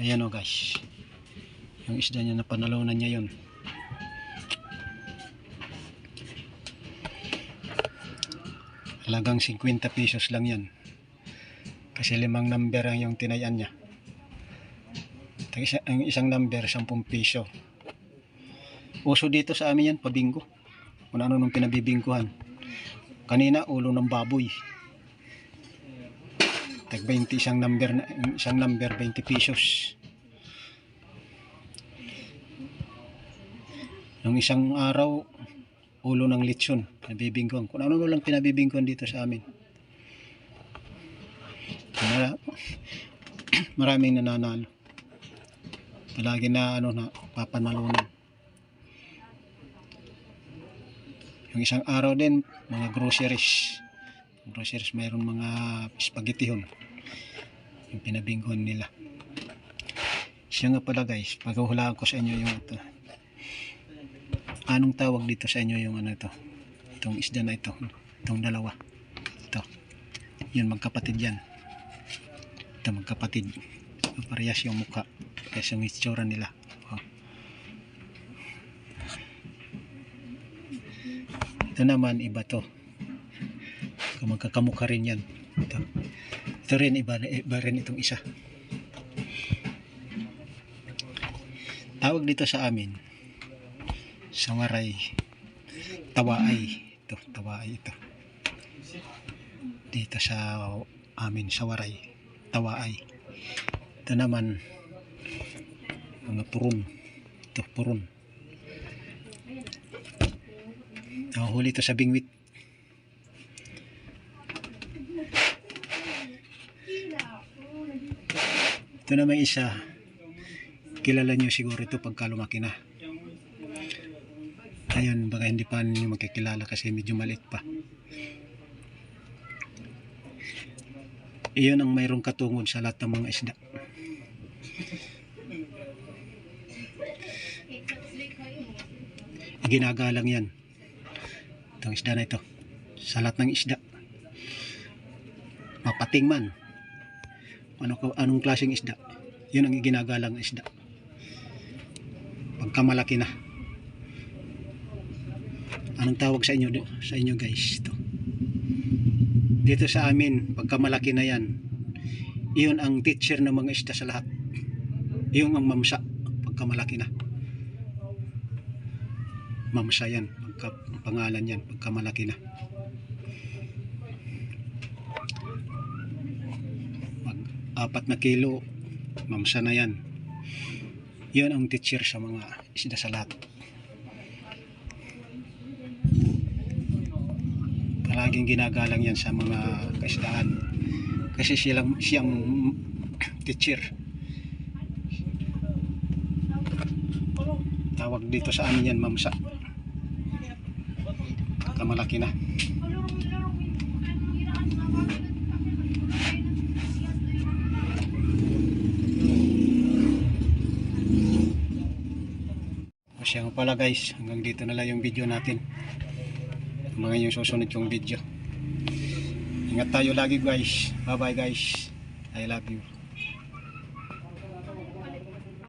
Ayan o guys. Yung isda niya na panalunan niya yun. Halagang 50 pesos lang yan. Kasi limang number ang yung tinayan niya. Ang isa- Ang isang number, 10 piso. Uso dito sa amin yan, pabinggo. Kung ano nung pinabibingkuhan. Kanina, ulo ng baboy. Tag 20 isang number, isang number, 20 pesos. Nung isang araw, ulo ng lechon, pinabibingkuhan. Kung ano lang pinabibingkuhan dito sa amin. Mara, maraming nananalo. Palagi na ano na papanalunan. Yung isang araw din, mga groceries. Groceries, mayroon mga spaghetti hon. Yung pinabingkuhan nila. Siya nga pala guys, paghuhulaan ko sa inyo yung ito. Anong tawag dito sa inyo yung ano ito? Itong isda na ito. Itong dalawa. Ito. Yun, magkapatid yan. Ito, magkapatid. Parehas yung mukha. Parehas yung itsura nila. Oh. Ito naman, iba to. Magkakamukha rin yan. Ito. Ito rin, iba, iba rin itong isa. Tawag dito sa amin, Sawaray, Tawaay. Ito, Tawaay ito. Dito sa amin, Sawaray, Tawaay. Ito naman, mga purun. Ito, purun. Nahuhuli ito sa bingwit. Ito naman isa. Kilala niyo siguro ito pagka lumaki na. Ayun, baka hindi pa ninyo magkikilala kasi medyo maliit pa. Iyon ang mayroong katungod sa lahat ng mga isda. Ginagalang yan. Itong isda na ito. Sa lahat ng isda. Mapating man. Ano, anong klaseng isda? Yun ang ginagalang na isda. Pagka malaki na. Anong tawag sa inyo sa inyo guys? Ito. Dito sa amin, pagka malaki na yan, iyon ang teacher ng mga isda sa lahat. Iyon ang mamsa pagka malaki na. Mamsa yan, pagka pangalan yan, pagka malaki na. Apat na kilo, mamsa na yan. Iyon ang teacher sa mga isda sa lahat. palaging ginagalang yan sa mga kaisdaan kasi silang siyang teacher tawag dito sa amin yan mamsa kamalaki na siya pala guys. Hanggang dito na lang yung video natin. Mga yung susunod yung video. Ingat tayo lagi guys. Bye bye guys. I love you